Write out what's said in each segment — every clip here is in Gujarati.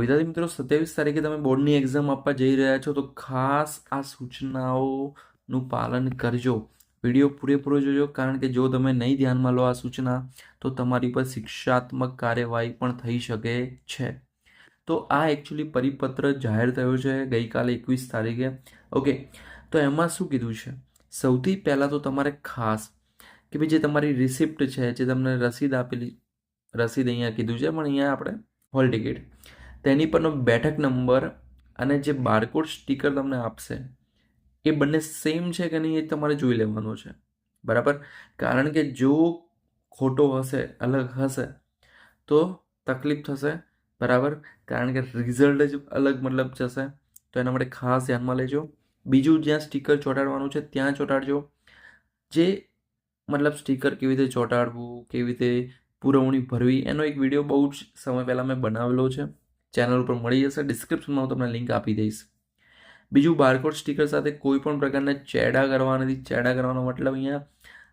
વિદ્યાર્થી મિત્રો, સત્યાવીસ તારીખે તમે બોર્ડની એક્ઝામ આપવા જઈ રહ્યા છો, તો ખાસ આ સૂચનાઓનું પાલન કરજો. વીડિયો પૂરેપૂરો જોજો, કારણ કે જો તમે નહીં ધ્યાનમાં લો આ સૂચના, તો તમારી પર શિક્ષાત્મક કાર્યવાહી પણ થઈ શકે છે. તો આ એકચ્યુઅલી પરિપત્ર જાહેર થયો છે ગઈકાલે એકવીસ તારીખે. ઓકે, તો એમાં શું કીધું છે? સૌથી પહેલાં તો તમારે ખાસ કે ભાઈ જે તમારી રિસિપ્ટ છે, જે તમને રસીદ આપેલી, રસીદ અહીંયા કીધું છે, પણ અહીંયા આપણે હોલ ટિકિટ તેની પરનો બેઠક નંબર અને જે બારકોડ સ્ટીકર તમને આપશે, એ બંને સેમ છે કે નહીં એ તમારે જોઈ લેવાનું છે. બરાબર? કારણ કે જો ખોટો હશે, અલગ હશે, તો તકલીફ થશે. બરાબર? કારણ કે રિઝલ્ટ જ અલગ મતલબ જશે. તો એના માટે ખાસ ધ્યાનમાં લેજો. બીજું જ્યાં સ્ટીકર ચોંટાડવાનું છે, ત્યાં ચોંટાડજો. જે મતલબ સ્ટીકર કેવી રીતે ચોંટાડવું, કેવી રીતે પુરવણી ભરવી, એનો એક વીડિયો બહુ જ સમય પહેલાં મેં બનાવેલો છે. ચેનલ ઉપર મળી જશે. ડિસ્ક્રિપ્શનમાં હું તમને લિંક આપી દઈશ. બીજું બારકોડ સ્ટીકર સાથે કોઈ પણ પ્રકારના ચેડા કરવા નથી. ચેડા કરવાનો મતલબ અહીંયા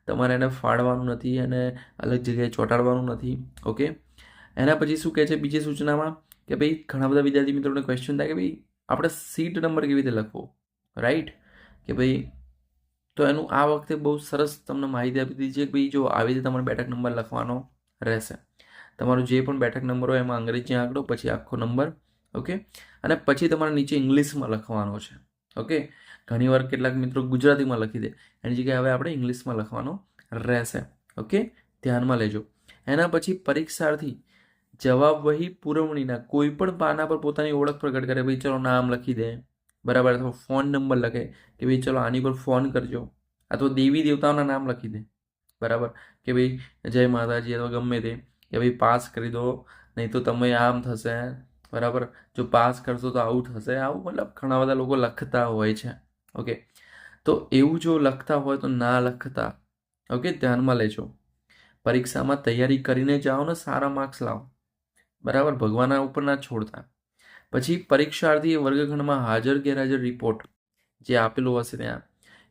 તમારે એને ફાડવાનું નથી અને અલગ જગ્યાએ ચોંટાડવાનું નથી. ઓકે એના પછી શું કહે છે? બીજી સૂચનામાં કે ભાઈ, ઘણા બધા વિદ્યાર્થી મિત્રોને ક્વેશ્ચન થાય કે ભાઈ, આપણે સીટ નંબર કેવી રીતે લખવો? રાઈટ કે ભાઈ, તો એનું આ વખતે બહુ સરસ તમને માહિતી આપી દીધી છે કે ભાઈ, જો આવી રીતે તમારે બેઠક નંબર લખવાનો રહેશે. તમારો જે પણ બેઠક નંબર હોય એમાં અંગ્રેજી આંકડો, પછી આખો નંબર ઓકે અને પછી તમારે નીચે ઇંગ્લિશમાં લખવાનો છે ઓકે ઘણીવાર કેટલાક મિત્રો ગુજરાતીમાં લખી દે, એની જગ્યાએ હવે આપણે ઇંગ્લિશમાં લખવાનો રહેશે ઓકે ધ્યાનમાં લેજો. એના પછી પરીક્ષાર્થી જવાબ વહી પુરવણીના કોઈ પણ પાના પર પોતાની ઓળખ પ્રગટ કરે, ભાઈ ચલો નામ લખી દે, બરાબર? અથવા ફોન નંબર લખે કે ભાઈ ચલો આની પર ફોન કરજો, અથવા દેવી દેવતાઓના નામ લખી દે, બરાબર? કે ભાઈ જય માતાજી અથવા ગમે તે. કે ભાઈ પાસ કરી દો, નહીં તો તમે આમ થશે, બરાબર? જો પાસ કરશો તો આવું થશે. આવું મતલબ ઘણા બધા લોકો લખતા હોય છે, ઓકે? તો એવું જો લખતા હોય તો ના લખતા, ઓકે? ધ્યાનમાં લેજો. પરીક્ષામાં તૈયારી કરીને જાઓ ને સારા માર્ક્સ લાવો, બરાબર? ભગવાનના ઉપર ના છોડતા. પછી પરીક્ષાર્થીએ વર્ગખંડમાં હાજર ગેરહાજર રિપોર્ટ જે આપેલો હશે ત્યાં.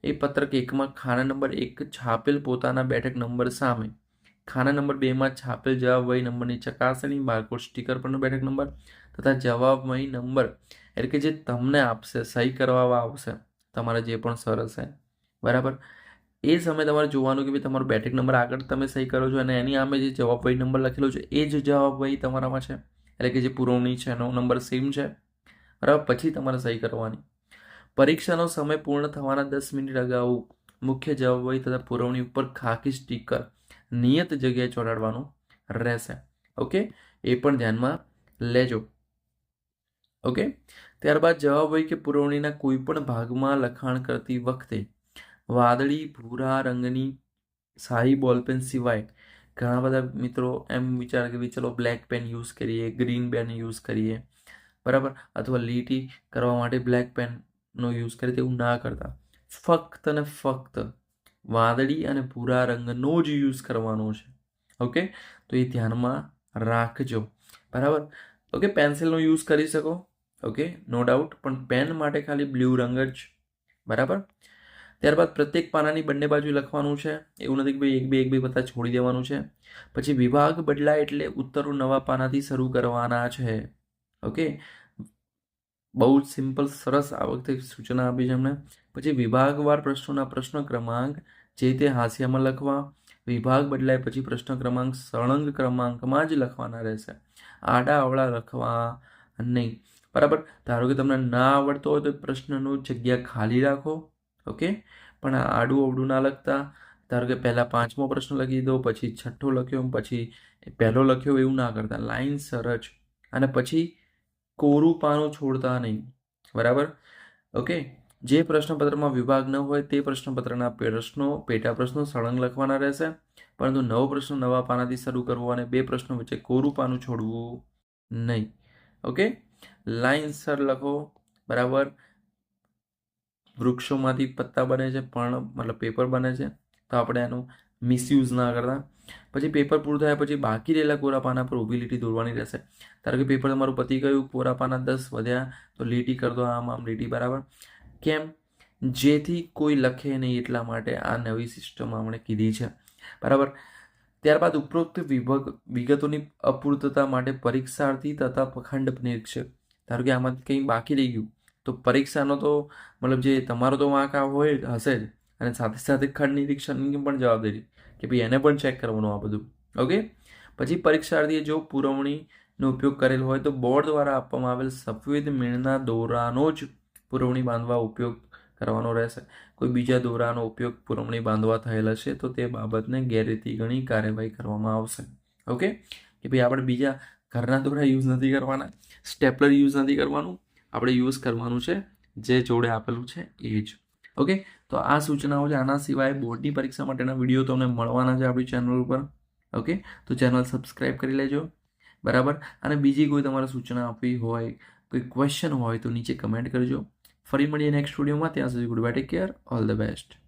એ પત્રક એકમાં ખાના નંબર એક છાપેલ પોતાના બેઠક નંબર સામે ખાના નંબર બેમાં છાપેલ વહી નંબરની ચકાસણી બારકોડ સ્ટીકર પરનો બેઠક નંબર તથા જવાબ વહી નંબર. એટલે કે જે તમને આપશે, સહી કરવામાં આવશે, તમારા જે પણ સર હશે. બરાબર? એ સમયે તમારે જોવાનું કે ભાઈ તમારો બેઠક નંબર આગળ તમે સહી કરો છો અને એની સામે જે જવાબ વહી નંબર લખેલો છે, એ જ જવાબ વહી તમારામાં છે. એટલે કે જે પુરવણી છે, એનો નંબર સેમ છે. બરાબર? પછી તમારે સહી કરવાની. પરીક્ષાનો સમય પૂર્ણ થવાના દસ મિનિટ અગાઉ મુખ્ય જવાબ વહી તથા પુરવણી ઉપર ખાકી સ્ટીકર નિયત જગ્યાએ ચોંટાડવાનું રહેશે. ઓકે એ પણ ધ્યાનમાં લેજો. ઓકે ત્યારબાદ જવાબ હોય કે પુરવણીના કોઈ પણ ભાગમાં લખાણ કરતી વખતે વાદળી, ભૂરા રંગની શાહી બોલપેન સિવાય ઘણા બધા મિત્રો એમ વિચારે કે ચલો બ્લેક પેન યુઝ કરીએ ગ્રીન પેન યુઝ કરીએ. બરાબર? અથવા લીટી કરવા માટે બ્લેક પેનનો યુઝ કરીએ તેવું ના કરતા. ફક્ત અને ફક્ત વાદળી અને ભૂરા રંગનો જ યુઝ કરવાનો છે. ઓકે તો એ ધ્યાનમાં રાખજો. બરાબર? ઓકે પેન્સિલનો યુઝ કરી શકો. ઓકે નો ડાઉટ પણ પેન માટે ખાલી બ્લુ રંગ જ. બરાબર? ત્યારબાદ પ્રત્યેક પાનાની બંને બાજુ લખવાનું છે. એવું નથી કે ભાઈ એક બે એક બે બધા છોડી દેવાનું છે. પછી વિભાગ બદલાય એટલે ઉત્તરો નવા પાનાથી શરૂ કરવાના છે. ઓકે બહુ જ સિમ્પલ, સરસ આ વખતે સૂચના આપી છે એમણે પછી વિભાગવાર પ્રશ્નોના પ્રશ્ન ક્રમાંક, જે તે હાસ્યામાં લખવા, વિભાગ બદલાય પછી પ્રશ્ન ક્રમાંક, સળંગ ક્રમાંકમાં જ લખવાના રહેશે. આડા અવળા લખવા નહીં. બરાબર? ધારો કે તમને ના આવડતો હોય તો પ્રશ્નનું જગ્યા ખાલી રાખો, ઓકે? પણ આડું અવડું ના લખતા, ધારો કે પહેલાં પાંચમો પ્રશ્ન લખી દો, પછી છઠ્ઠો લખ્યો, પછી પહેલો લખ્યો એવું ના કરતા. લાઈન સરજ અને પછી કોરું પાનું છોડતા નહીં. બરાબર? ઓકે? જે પ્રશ્નપત્રમાં વિભાગ ન હોય તે પ્રશ્નપત્રના પ્રશ્નો, પેટા પ્રશ્નો સળંગ લખવાના રહેશે. પરંતુ નવો પ્રશ્ન નવા પાનાથી શરૂ કરવો અને બે પ્રશ્નો વચ્ચે કોરું પાનું છોડવું નહીં. ઓકે? લાઇનસર લખો. બરાબર? વૃક્ષોમાંથી પત્તા બને છે, પણ મતલબ પેપર બને છે. તો આપણે એનું મિસયુઝ ના કરતા. પછી પેપર પૂરું થયા પછી બાકી રહેલા કોરા પાના પર ઊભી લીટી દોરવાની રહેશે. ધારો કે પેપર તમારું પતી ગયું કોરા પાના દસ વધ્યા, તો લીટી કરી દો આમ આમ લીટી બરાબર. કેમ? જેથી કોઈ લખે નહીં એટલા માટે આ નવી સિસ્ટમ આપણે કીધી છે. બરાબર? ત્યારબાદ ઉપરોક્ત વિભાગ, વિગતોની અપૂર્તતા માટે પરીક્ષાર્થી તથા ખંડ નિરીક્ષક ધારો કે આમાં કંઈ બાકી રહી ગયું, તો પરીક્ષાનો તો મતલબ જે તમારો તો વાંક આ હોય, હશે જ. અને સાથે સાથે ખંડ નિરીક્ષણની પણ જવાબદારી કે ભાઈ એને પણ ચેક કરવાનું આ બધું. ઓકે પછી પરીક્ષાર્થીએ જો પુરવણીનો ઉપયોગ કરેલ હોય તો બોર્ડ દ્વારા આપવામાં આવેલ સફેદ મીણના દોરાનો જ પુરવણી બાંધવા ઉપયોગ કરવાનો રહેશે. કોઈ બીજા દોરાનો ઉપયોગ પુરવણી બાંધવા થયેલ હશે તો તે બાબતને ગેરરીતિ ગણી કાર્યવાહી કરવામાં આવશે. ઓકે કે ભાઈ આપણે બીજા ઘરના દોરા યુઝ નથી કરવાના સ્ટેપલર યુઝ નથી કરવાનું. આપણે યુઝ કરવાનું છે જે જોડે આપેલું છે એ જ. ઓકે? તો આ સૂચનાઓ છે, આના સિવાય બોર્ડની પરીક્ષા માટેના વીડિયો તમને મળવાના છે આપણી ચેનલ ઉપર. ઓકે? તો ચેનલ સબસ્ક્રાઈબ કરી લેજો. બરાબર? અને બીજી કોઈ તમારે સૂચના આપવી હોય, કોઈ ક્વેશ્ચન હોય તો નીચે કમેન્ટ કરજો. ફરી મળીએ નેક્સ્ટ વિડીયોમાં ત્યાં સુધી goodbye take care all the best